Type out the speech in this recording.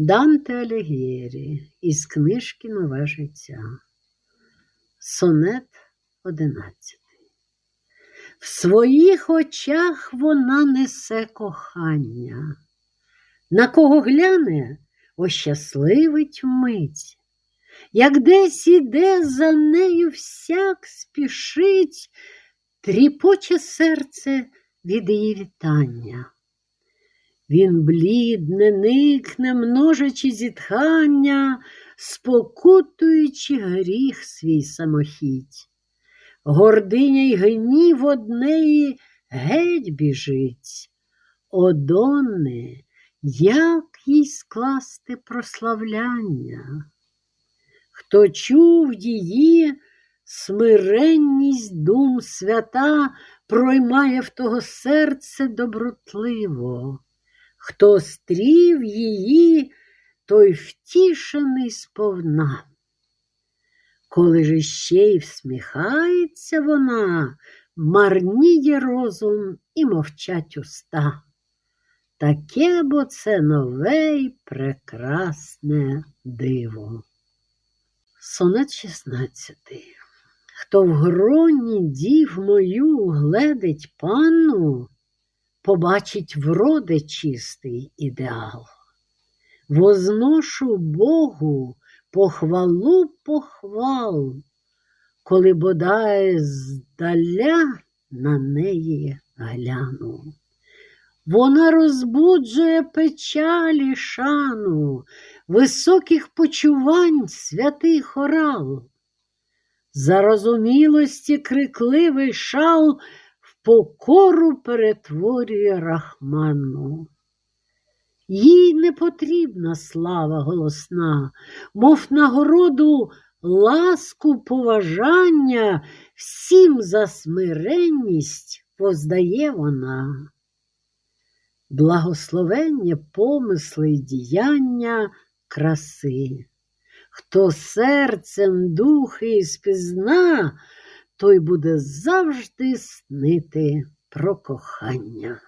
Данте Алігєрі із книжки Нове життя. Сонет одинадцятий. В своїх очах вона несе кохання. На кого гляне, ощасливить мить. Як десь іде за нею всяк спішить, тріпоче серце від її вітання. Він блідне, никне, множачи зітхання, спокутуючи гріх свій самохідь. Гординя й гнів однеї геть біжить. О, як їй скласти прославляння? Хто чув її, смиренність дум свята проймає в того серце добротливо. Хто стрів її, той втішений сповна. Коли ж ще й всміхається вона, марніє розум і мовчать уста. Таке бо це нове й прекрасне диво. Сонет 16. Хто в гроні дів мою гледить панну, побачить вроде чистий ідеал. Возношу Богу похвалу похвал, коли бодай здаля на неї гляну. Вона розбуджує печалі шану, високих почувань святий хорал. Зарозумілості крикливий шал покору перетворює рахману. Їй не потрібна слава голосна, мов нагороду ласку поважання всім за смиренність воздає вона. Благословення помисли й діяння краси. Хто серцем духи спізна, той буде завжди снити про кохання.